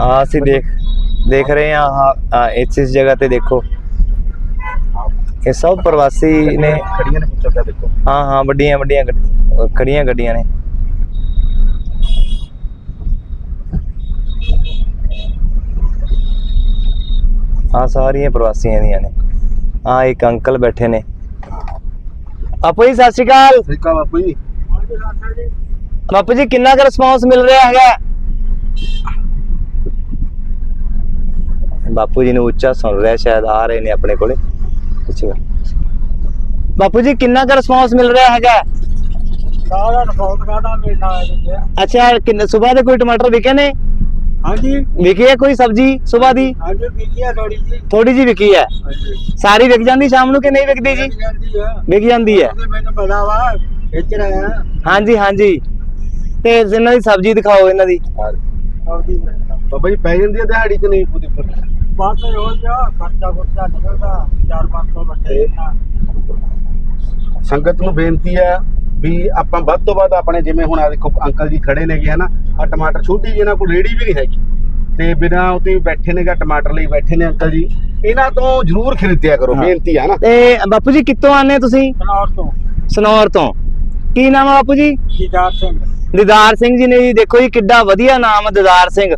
ਆ ਅਸੀਂ ਦੇਖ ਦੇਖ ਰਹੇ ਹਾਂ ਇਸ ਇਸ ਜਗ੍ਹਾ ਤੇ ਦੇਖੋ। ਇਹ ਸਭ ਪ੍ਰਵਾਸੀ ਨੇ। ਖੜੀਆਂ ਨੇ ਪੁੱਛਿਆ ਦੇਖੋ। ਹਾਂ ਹਾਂ ਵੱਡੀਆਂ ਵੱਡੀਆਂ ਖੜੀਆਂ ਗੱਡੀਆਂ ਨੇ। ਆ ਸਾਰੀਆਂ ਪ੍ਰਵਾਸੀਆਂ ਦੀਆਂ ਨੇ। ਆ ਇੱਕ ਅੰਕਲ ਬੈਠੇ ਨੇ। ਆਪੋ ਜੀ ਸਤਿ ਸ਼੍ਰੀ ਅਕਾਲ। ਠੀਕ ਆ ਬਾਪੂ ਜੀ। ਬਾਪੂ ਜੀ ਕਿੰਨਾ ਕੁ ਰਿਸਪੌਂਸ ਮਿਲ ਰਿਹਾ ਹੈਗਾ? ਬਾਪੂ ਜੀ ਨੂੰ ਉੱਚਾ ਸੁਣ ਰਿਹਾ ਸ਼ਾਇਦ ਆ ਰਹੇ ਨੇ ਆਪਣੇ ਕੋਲੇ। ਪਿੱਛੇ ਕਰ। ਬਾਪੂ ਜੀ ਕਿੰਨਾ ਕੁ ਰਿਸਪੌਂਸ ਮਿਲ ਰਿਹਾ ਹੈਗਾ? ਮਿਲਣਾ ਹੈ ਅੱਛਾ ਕਿੰਨੇ ਸਵੇਰ ਦੇ ਕੋਈ ਟਮਾਟਰ ਵਿਕੇ ਨੇ? ਹਾਂਜੀ। ਵਿਕੀ ਹੈ ਕੋਈ ਸਬਜ਼ੀ ਸਵੇਰ ਦੀ? ਹਾਂਜੀ ਥੋੜੀ ਜੀ ਥੋੜੀ ਜੀ ਵਿਕੀ ਹੈ? ਸਾਰੀ ਵਿਕ ਜਾਂਦੀ ਸ਼ਾਮ ਨੂੰ ਕਿ ਨਹੀਂ ਵਿਕਦੀ ਜੀ? ਹੈ। ਵਿਕ ਜਾਂਦੀ ਹੈ। ਉਹਦੇ ਮੈਨੂੰ ਪਤਾ ਵਾ ਵੇਚ ਰਿਹਾ ਹਾਂਜੀ ਹਾਂਜੀ। ਤੇ ਇਹਨਾਂ ਦੀ ਸਬਜ਼ੀ ਦਿਖਾਓ ਇਹਨਾਂ ਦੀ। ਸਬਜ਼ੀ ਬਾਬਾ ਜੀ ਪੈ ਜਾਂਦੀ ਹੈ ਦਿਹਾੜੀ ਕਿ ਨਹੀਂ ਪੂਰੀ ਪੂਰੀ ਬਸ ਹੋ ਜਾ ਖਰਚਾ ਖਰਚਾ ਨਿਕਲਦਾ 4-500 ਬੱਟੇ ਸੰਗਤ ਨੂੰ ਬੇਨਤੀ ਹੈ ਵੀ ਆਪਾਂ ਵੱਧ ਤੋਂ ਵੱਧ ਆਪਣੇ ਜਿਵੇਂ ਹੁਣ ਆ ਦੇਖੋ ਅੰਕਲ ਜੀ ਖੜੇ ਨੇਗੇ ਹਨਾ? ਆ ਟਮਾਟਰ ਛੋਟੀ ਜਿਹੀ ਇਹਨਾਂ ਕੋਲ ਰੇੜੀ ਵੀ ਨਹੀਂ ਹੈਗੀ। ਤੇ ਬਿਨਾਂ ਉਤੇ ਬੈਠੇ ਨੇਗਾ ਟਮਾਟਰ ਲਈ ਬੈਠੇ ਨੇ ਅੰਕਲ ਜੀ। ਇਹਨਾਂ ਤੋਂ ਜ਼ਰੂਰ ਖਰੀਦਿਆ ਕਰੋ। ਬੇਨਤੀ ਹੈ ਨਾ? ਤੇ ਬਾਪੂ ਜੀ ਕਿੱਥੋਂ ਆਨੇ ਤੁਸੀਂ? ਸਨੌਰ ਤੋਂ। ਸਨੌਰ ਤੋਂ। ਕੀ ਨਾਮ ਹੈ ਬਾਪੂ ਜੀ? ਜੀਦਾਰ ਸਿੰਘ। ਦਿਦਾਰ ਸਿੰਘ ਜੀ ਨੇ ਜੀ ਦੇਖੋ ਜੀ ਕਿੱਡਾ ਵਧੀਆ ਨਾਮ ਹੈ ਦਿਦਾਰ ਸਿੰਘ।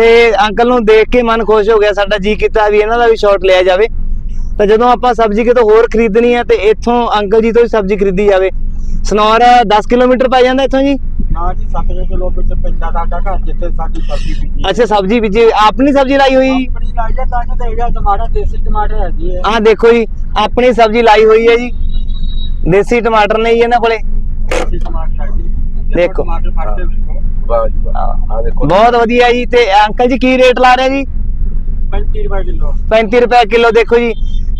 ਤੇ ਅੰਕਲ ਨੂੰ ਦੇਖ ਕੇ ਮਨ ਖੁਸ਼ ਹੋ ਗਿਆ ਸਾਡਾ ਜੀ ਕੀਤਾ ਵੀ ਇਹਨਾਂ ਦਾ ਵੀ ਸ਼ਾਟ ਲਿਆ ਜਾਵੇ। ਤਾਂ ਜਦੋਂ ਆਪਾਂ ਸਬਜ਼ੀ ਕਿਤੋਂ ਹੋਰ ਖਰੀਦਣੀ ਹੈ ਤੇ ਇੱਥੋਂ ਅੰਕਲ ਜੀ ਤੋਂ ਹੀ ਸਬਜ਼ੀ ਖਰੀਦੀ ਜਾਵੇ। ਸਨੌਰ 10 ਕਿਲੋਮੀਟਰ ਪੈ ਜਾਂਦਾ ਇੱਥੋਂ ਜੀ? ਨਾ ਜੀ 7 ਕਿਲੋਮੀਟਰ ਪੈਂਦਾ ਸਾਡਾ ਘਰ ਜਿੱਥੇ ਸਾਡੀ ਸਬਜ਼ੀ ਬੀਜੀ ਅੱਛਾ ਸਬਜ਼ੀ ਵਿੱਚ ਆਪਣੀ ਸਬਜ਼ੀ ਲਾਈ ਹੋਈ? ਜੀ ਆਪਣੀ ਤਾਂ ਕਿ ਟਮਾਟਰ ਦੇਸੀ ਟਮਾਟਰ ਦੇਖੋ ਜੀ ਆਪਣੀ ਸਬਜ਼ੀ ਲਾਈ ਹੋਈ ਹੈ ਜੀ। ਦੇਸੀ ਟਮਾਟਰ ਨੇ ਜੀ ਇਹਨਾਂ ਕੋਲੇ। ਦੇਸੀ ਟਮਾਟਰ ਹੈਗੀ ਦੇਖੋ। ਟਮਾਟਰ ਵਾਹ ਜੀ ਵਾਹ ਆ ਦੇਖੋ। ਬਹੁਤ ਵਧੀਆ ਜੀ ਤੇ ਅੰਕਲ ਜੀ ਕੀ ਰੇਟ ਲਾ ਰਹੇ ਜੀ? 35 ਰੁਪਏ ਕਿਲੋ। 35 ਰੁਪਏ ਕਿਲੋ ਦੇਖੋ ਜੀ।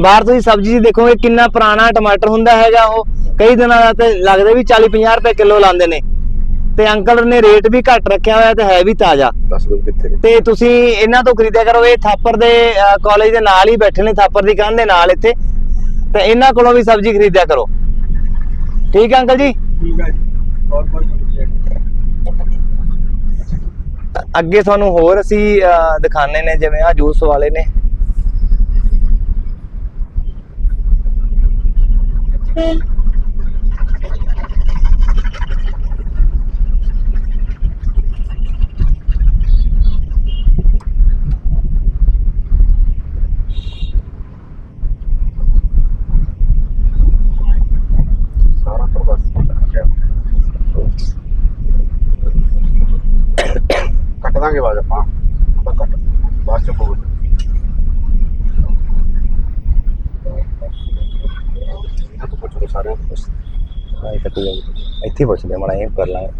ਬਾਹਰ ਤੁਸੀਂ ਸਬਜ਼ੀ 'ਚ ਦੇਖੋਗੇ ਕਿੰਨਾ ਪੁਰਾਣਾ ਟਮਾਟਰ ਹੁੰਦਾ ਹੈਗਾ ਉਹ। ਕਈ ਦਿਨਾਂ ਦਾ ਤੇ ਲੱਗਦਾ ਵੀ 40 50 ਰੁਪਏ ਕਿਲੋ ਲਾਉਂਦੇ ਨੇ। ਤੇ ਅੰਕਲ ਨੇ ਰੇਟ ਵੀ ਘੱਟ ਰੱਖਿਆ ਹੋਇਆ ਤੇ ਹੈ ਵੀ ਤਾਜ਼ਾ। ਦੱਸ ਦਿਓ ਕਿੱਥੇ ਨੇ। ਤੇ ਤੁਸੀਂ ਇਹਨਾਂ ਤੋਂ ਖਰੀਦਿਆ ਕਰੋ ਇਹ ਥਾਪਰ ਦੇ ਕਾਲਜ ਦੇ ਨਾਲ ਹੀ ਬੈਠੇ ਨੇ ਥਾਪਰ ਦੀ ਕੰਧ ਦੇ ਨਾਲ ਇੱਥੇ। ਤੇ ਇਹਨਾਂ ਕੋਲੋਂ ਵੀ ਸਬਜ਼ੀ ਖਰੀਦਿਆ ਕਰੋ। ਠੀਕ ਹੈ ਅੰਕਲ ਜੀ? ਠੀਕ ਹੈ ਜੀ। ਬਹੁਤ ਬਹੁਤ ਅੱਗੇ ਤੁਹਾਨੂੰ ਹੋਰ ਅਸੀਂ ਅਹ, ਦਿਖਾਣੇ ਨੇ ਜਿਵੇਂ ਆ ਜੂਸ ਵਾਲੇ ਨੇ। ਸਾਰਾ ਕੱਟ ਦਾਂਗੇ ਆਵਾਜ਼ ਆਪਾਂ। ਆਪਾਂ ਕੱਟ ਬਾਅਦ ਚ ਬੋਲ ਤੋਂ ਪੁੱਛੋ ਸਾਰਿਆਂ ਤੋਂ ਪੁੱਛ ਹਾਂ ਇਹ। ਇੱਥੇ ਮੜਾ ਇਹ ਕਰ ਲਾਂਗੇ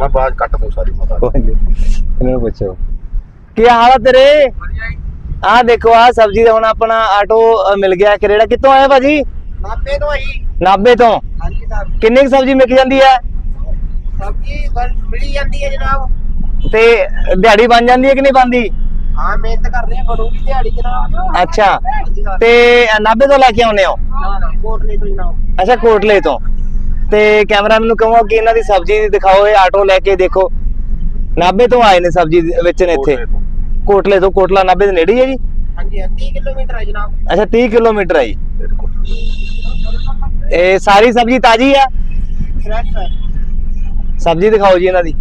ਮੈਂ ਬਾਅਦ ਕੱਟ ਦੂੰ ਸਾਰੀ ਮਤਾ ਇਹਨਾਂ ਪੁੱਛੋ। ਕੀ ਹਾਲ ਆ ਤੇਰੇ? ਆਹ ਦੇਖੋ ਆ ਸਬਜ਼ੀ ਦਾ ਹੁਣ ਆਪਣਾ ਆਟੋ ਮਿਲ ਗਿਆ। ਕਿਹੜਾ ਕਿੱਥੋਂ ਆਇਆ ਭਾਜੀ? ਨਾਪੇ ਤੋਂ ਆਈ ਨਾਬੇ ਤੋਂ? ਹਾਂਜੀ ਸਾਹਿਬ ਕਿੰਨੀ ਕੁ ਸਬਜ਼ੀ ਮਿਲ ਜਾਂਦੀ ਹੈ? ਸਬਜ਼ੀ ਬਣ ਮਿਲੀ ਜਾਂਦੀ ਹੈ ਜਨਾਬ। ਤੇ ਦਿਹਾੜੀ ਬਣ ਜਾਂਦੀ ਹੈ ਕਿ ਨਹੀਂ ਬਣਦੀ? ਹਾਂ ਮਿਹਨਤ ਕਰ ਰਹੇ ਹਾਂ ਬਣੂਗੀ ਦਿਹਾੜੀ ਜਨਾਬ। ਅੱਛਾ। ਹਾਂਜੀ ਸਾਹਿਬ ਤੇ ਨਾਬੇ ਤੋਂ ਲੈ ਕੇ ਆਉਨੇ ਹੋ? ਨਾ ਨਾ ਕੋਟਲੇ ਤੋਂ ਜਨਾਬ। ਅੱਛਾ ਕੋਟਲੇ ਤੋਂ। ਤੇ ਕੈਮਰਾਮੈਨ ਨੂੰ ਕਹੋ ਕਿ ਇਹਨਾਂ ਦੀ ਸਬਜ਼ੀ ਦਿਖਾਓ ਇਹ ਆਟੋ ਲੈ ਕੇ ਦੇਖੋ। ਨਾਬੇ ਤੋਂ ਆਏ ਨੇ ਸਬਜ਼ੀ ਦੇ ਵਿੱਚ ਨੇ ਇੱਥੇ। ਕੋਟਲੇ ਤੋਂ। ਕੋਟਲਾ ਨਾਬੇ ਦੇ ਨੇੜੇ ਹੀ ਹੈ ਜੀ? ਹਾਂਜੀ 30 ਕਿਲੋਮੀਟਰ ਹੈ ਜਨਾਬ। ਅੱਛਾ 30 ਕਿਲੋਮੀਟਰ ਹੈ ਜੀ। ਇਹ ਸਾਰੀ ਸਬਜ਼ੀ ਤਾਜ਼ੀ ਆ? ਫਰੈਸ਼ ਸਬਜ਼ੀ ਦਿਖਾਓ ਜੀ ਇਹਨਾਂ ਦੀ।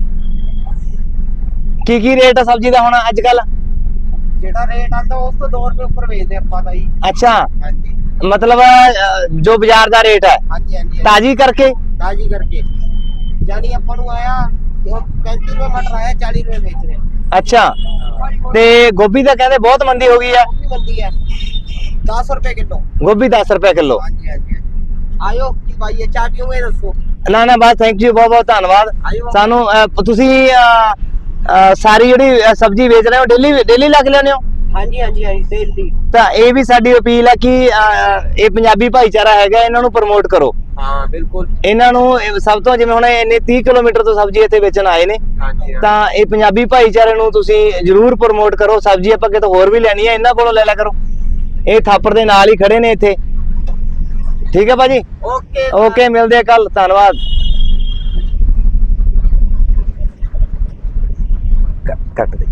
ਕੀ ਕੀ ਰੇਟ ਆ ਸਬਜ਼ੀ ਦਾ ਹੁਣ ਅੱਜ ਕੱਲ ਜਿਹੜਾ ਰੇਟ ਆਂਦਾ ਉਸ ਤੋਂ 2 ਰੁਪਏ ਉੱਪਰ ਵੇਚਦੇ ਆਪਾਂ ਤਾਂ ਜੀ ਅੱਛਾ। ਹਾਂਜੀ। ਮਤਲਬ ਅ, ਜੋ ਬਾਜ਼ਾਰ ਦਾ ਰੇਟ ਹੈ ਹਾਂਜੀ ਹਾਂਜੀ ਤਾਜ਼ੀ ਕਰਕੇ? ਤਾਜੀ ਕਰਕੇ। ਜਾਨੀ ਆਪਾਂ ਨੂੰ ਆਇਆ ਹੁਣ 35 ਰੁਪਏ ਮਟਰ ਆਇਆ 40 ਰੁਪਏ ਵੇਚ ਰਹੇ। ਅੱਛਾ। ਤੇ ਗੋਭੀ ਤਾਂ ਕਹਿੰਦੇ ਬਹੁਤ ਮੰਦੀ ਹੋ ਗਈ ਆ। ਉਹ ਵੀ ਬੰਦੀ ਹੈ 10 ਰੁਪਏ ਕਿਲੋ। ਗੋਭੀ 10 ਰੁਪਏ ਕਿਲੋ। ਹਾਂਜੀ ਹਾਂਜੀ। ਆਇਓ ਕੀ ਭਾਈ ਇਹ ਚਾਹ ਪੀਓਗੇ ਦੱਸੋ? ਨਾ ਨਾ ਬਸ ਥੈਂਕ ਯੂ ਬਹੁਤ ਬਹੁਤ ਧੰਨਵਾਦ। ਸਾਨੂੰ ਤੁਸੀਂ ਸਾਰੀ ਜਿਹੜੀ ਸਬਜ਼ੀ ਵੇਚ ਰਹੇ ਹੋ ਡੇਲੀ ਡੇਲੀ ਲੱਗ ਲੈਂਦੇ ਹੋ? ਹਾਂਜੀ ਹਾਂਜੀ ਹਾਂਜੀ ਦੀ ਤਾਂ ਇਹ ਵੀ ਸਾਡੀ ਅਪੀਲ ਹੈ ਕਿ ਇਹ ਪੰਜਾਬੀ ਭਾਈਚਾਰਾ ਹੈਗਾ ਇਹਨਾਂ ਨੂੰ ਪ੍ਰਮੋਟ ਕਰੋ। ਹਾਂ ਬਿਲਕੁਲ। ਇਹਨਾਂ ਨੂੰ ਸਭ ਤੋਂ ਜਿਵੇਂ ਹੁਣ ਇੰਨੇ 30 ਕਿਲੋਮੀਟਰ ਤੋਂ ਸਬਜ਼ੀ ਇੱਥੇ ਵੇਚਣ ਆਏ ਨੇ ਹਾਂਜੀ ਤਾਂ ਇਹ ਪੰਜਾਬੀ ਭਾਈਚਾਰੇ ਨੂੰ ਤੁਸੀਂ ਜਰੂਰ ਪ੍ਰਮੋਟ ਕਰੋ। ਸਬਜ਼ੀ ਆਪਾਂ ਕਿਤੋਂ ਹੋਰ ਵੀ ਲੈਣੀ ਹੈ ਇਹਨਾਂ ਕੋਲੋਂ ਲੈ ਲਿਆ ਕਰੋ। ਇਹ ਥਾਪੜ ਦੇ ਨਾਲ ਹੀ ਖੜੇ ਨੇ ਇੱਥੇ। ਠੀਕ ਹੈ ਭਾਜੀ? ਓਕੇ ਓਕੇ ਮਿਲਦੇ ਆ ਕੱਲ ਧੰਨਵਾਦ। ਕੱਟ ਦੇ।